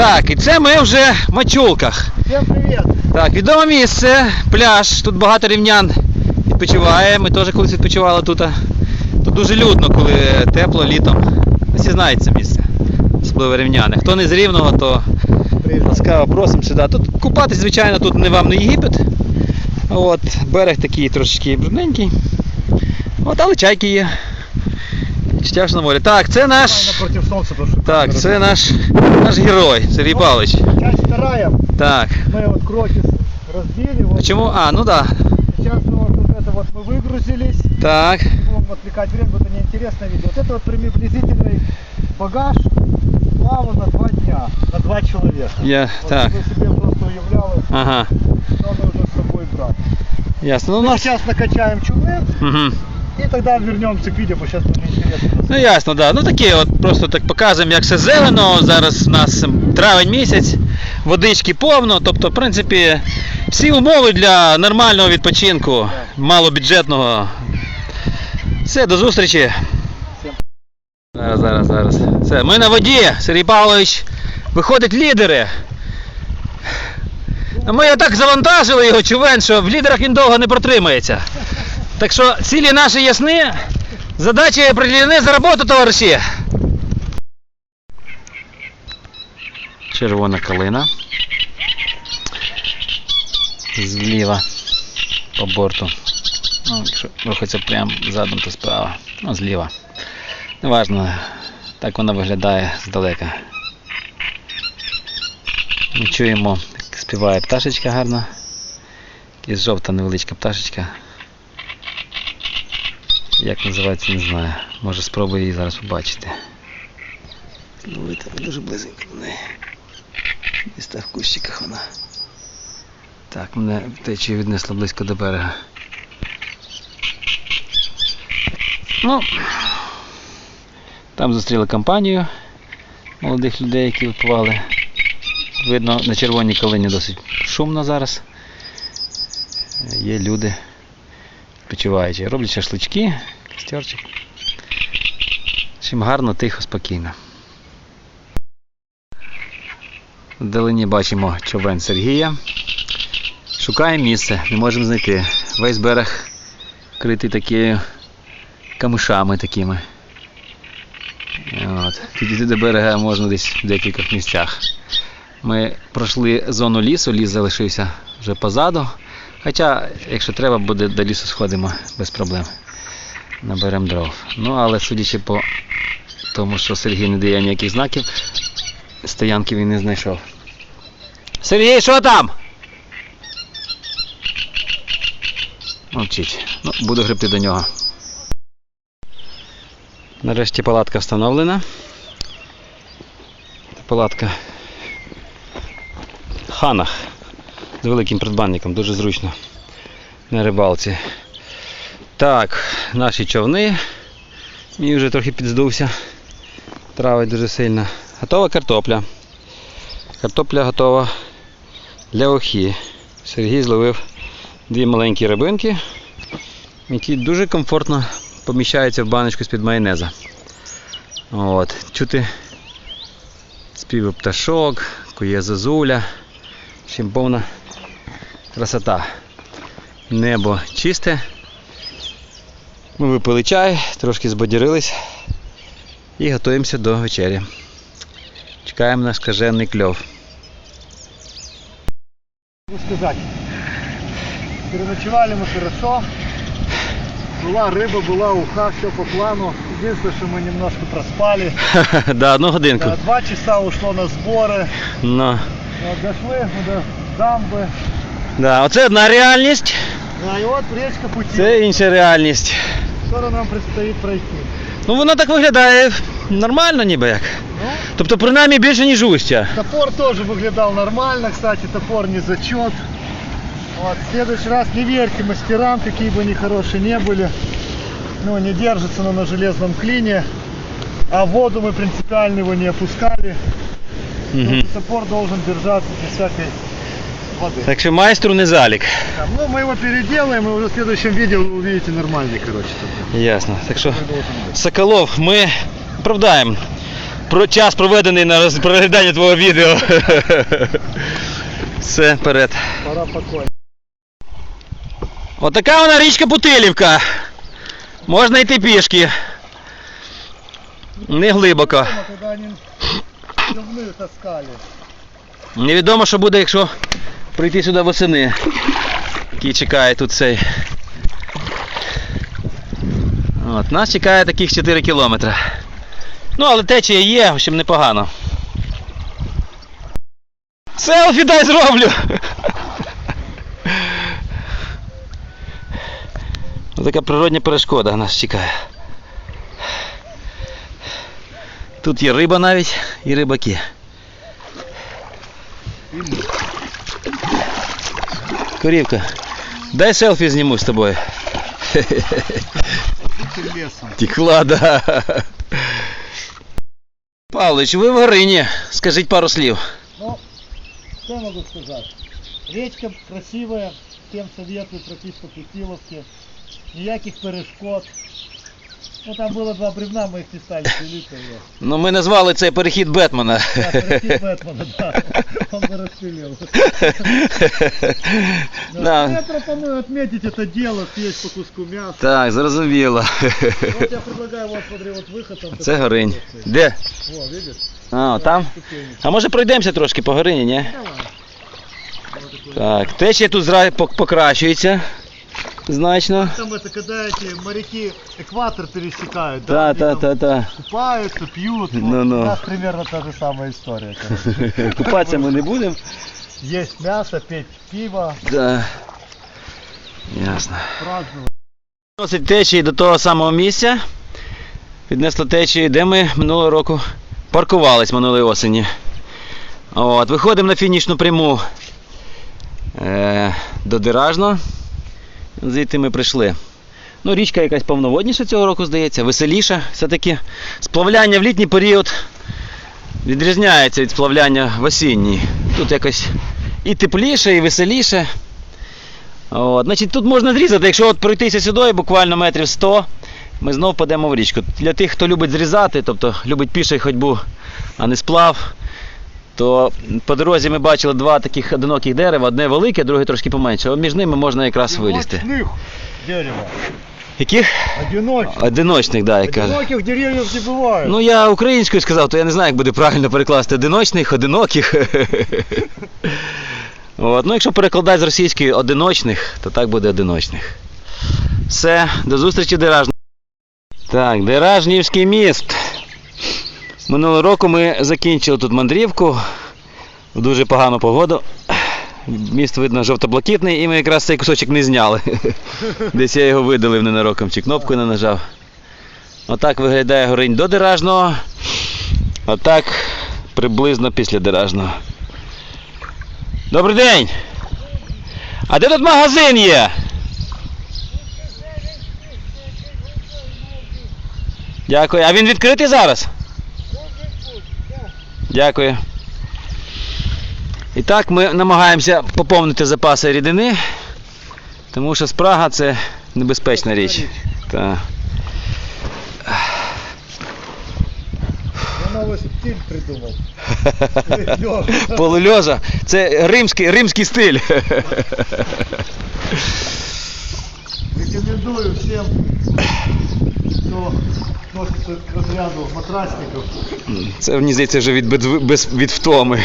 Так, і це ми вже в Мачулках. Всем привет! Так, відоме місце, пляж, тут багато рівнян відпочиває. Ми теж колись відпочивали тут. Тут дуже людно, коли тепло літом. Всі знають це місце. Особливо рівняни. Хто не з рівного, то ласкаво просимо сюди. Тут купатись, звичайно, тут не вам не Єгипет. От, берег такий трошечки брудненький. От, але чайки є. Відчуття ж на морі. Так, це наш. Напротив солнца, потому что... Так, це наш, наш герой, Сергій Павлович. Часть вторая. Так. Мы вот крокис разбили. Вот. Почему? А, ну да. Сейчас мы вот тут это вот мы выгрузились. Так. Не будем отвлекать время, это неинтересное видео. Вот это вот приблизительный багаж плава на два дня, на два человека. Я, Вот так. чтобы себе просто уявлялось, Ага. что нужно с собой брать. Ясно. Ну, у Мы нас... сейчас накачаем чулы Угу. И тогда вернемся к видео, потому сейчас это неинтересно. Ну ясно, да. Ну таке, от просто так показуємо, як все зелено. Зараз у нас травень місяць, водички повно. Тобто, в принципі, всі умови для нормального відпочинку, малобюджетного. Все, до зустрічі. Зараз, зараз, зараз. Все, ми на воді. Сергій Павлович виходить лідери. Ми так завантажили його човен, що в лідерах він довго не протримається. Так що цілі наші ясні. Задачі определені за роботу, товариші. Червона калина. Зліва по борту. Ну, якщо рухатися прямо задом, то справа. Ну, зліва. Неважно, так вона виглядає здалека. Ми чуємо, як співає пташечка гарно. Якась жовта невеличка пташечка. Як називається, не знаю. Може спробую її зараз побачити. Зловити але дуже близенько до неї. Десь так в кущиках вона. Так, мене течія віднесло близько до берега. Ну, там зустріли компанію молодих людей, які випивали. Видно, на червоній калині досить шумно зараз. Є люди відпочиваючи. Роблять шашлички, костерчик. Чим гарно, тихо, спокійно. Вдалині бачимо човен Сергія. Шукаємо місце, не можемо знайти. Весь берег критий такими камишами такими. От. Підійти до берега можна десь в декількох місцях. Ми пройшли зону лісу, ліс залишився вже позаду. Хоча, якщо треба, буде до лісу сходимо без проблем. Наберемо дров. Ну, але судячи по тому, що Сергій не дає ніяких знаків, стоянки він не знайшов. Сергій, що там? Мовчить. Ну, буду гребти до нього. Нарешті палатка встановлена. Палатка в ханах з великим придбанником, дуже зручно на рибалці. Так, наші човни. Мій вже трохи підздувся. Травить дуже сильно. Готова картопля. Картопля готова для охі. Сергій зловив дві маленькі рибинки, які дуже комфортно поміщаються в баночку з-під майонеза. От. Чути співи пташок, кує зозуля Чим повна красота. Небо чисте. Ми випили чай, трошки збадірились і готуємося до вечері. Чекаємо на скажений кльов. Что сказать? Переночевали мы хорошо. Была рыба, была уха, все по плану. Единственное, что мы немножко проспали. да, одну годинку. Да, два часа ушло на сборы. Ну, Вот, дошли мы до дамбы. да, оце одна реальність, Да, и вот речка пути. це інша реальність. Что нам предстоит пройти? Ну воно так виглядає нормально ніби як. Ну, Тобто принаймні більше, ніж устя. топор тоже выглядал нормально, кстати, топор не зачет. Вот, в следующий раз не верьте мастерам, какие бы они хорошие не были. Ну, не держится оно на железном клине. А в воду мы принципиально его не опускали. Угу. Топор должен держаться без всякой воды. Так що майстру не залік. Да, Ну, мы его переделаем, и уже в следующем видео вы увидите нормальный, короче, топор. Ясно. Так що Такой должен быть. Соколов, ми оправдаємо про час проведений на роз- перегляданні твого відео. Все, вперед. Пора покой. Отака вона річка Путилівка. Можна йти пішки. Не глибоко. Они таскали. Невідомо, що буде, якщо прийти сюди восени. Який чекає тут цей. От, нас чекає таких 4 кілометри. Ну, але течія є, в общем, непогано. Селфі дай зроблю! Така природня перешкода нас чекає. Тут є риба навіть і рибаки. Корівка, дай селфі зніму з тобою. Идите лесом. Текла, да. Павлович, ви в Горині. Скажіть пару слів. Ну, что могу сказать? Речка красивая, всем советую пройтись по Путиловке. Никаких перешкод. Ну там было два бревна, мы их не стали пилить. его. Ну, ми назвали цей перехід Бетмена. Да, переход Бэтмена, да. Он бы распилил. Да. Да. Я пропоную отметить это дело, съесть по куску мяса. Так, зрозуміло. Вот я предлагаю вот смотри, вот выход там. Це такой Горинь. вот, Де? Во, видишь? А, там? Ступени. А може пройдемося трошки по Горині, ні? Давай. Вот такой. Так, течія тут зра... пок- покращується. Значно. Там это когда эти моряки экватор пересекают, Та, да? та, они там та, та. Купаются, пьют. вот. Ну-ну. У нас примерно та же самая история. короче. Купатися ми не будемо. Есть мясо, пить пиво, Да. Ясно. праздновать. Досить течії до того самого місця. Піднесло течії, де ми минулого року паркувались минулої осені. От, виходимо на фінішну пряму е, до Диражно. Звідти ми прийшли. Ну, річка якась повноводніша цього року, здається, веселіша. Все-таки сплавляння в літній період відрізняється від сплавляння в осінній. Тут якось і тепліше, і веселіше. От, значить, тут можна зрізати, якщо от пройтися сюди буквально метрів 100, ми знов падемо в річку. Для тих, хто любить зрізати, тобто любить піший ходьбу, а не сплав, то по дорозі ми бачили два таких одиноких дерева, одне велике, друге трошки поменше. От між ними можна якраз вилізти. Одиночных дерева. Яких? Одиночных. Одиночних, так, да, як кажуть. Одиноких деревьев не бывает. Ну я українською сказав, то я не знаю, як буде правильно перекласти одиночних, одиноких. От, ну якщо перекладати з російської одиночних, то так буде одиночних. Все, до зустрічі Деражні. Так, Деражнівський міст. Минулого року ми закінчили тут мандрівку в дуже погану погоду. Міст видно жовто-блакитний і ми якраз цей кусочок не зняли. Десь я його видалив ненароком чи кнопку не нажав. Отак виглядає горинь до Деражного. Отак приблизно після Деражного. Добрий день! А де тут магазин є? Дякую. А він відкритий зараз? Дякую. І так ми намагаємося поповнити запаси рідини, тому що спрага це небезпечна річ. Так. Стиль. Полульоза. Це римський, римський стиль. Рекомендую всем, кто относится к разряду матрасников, Це мені здається вже від, без, від втоми.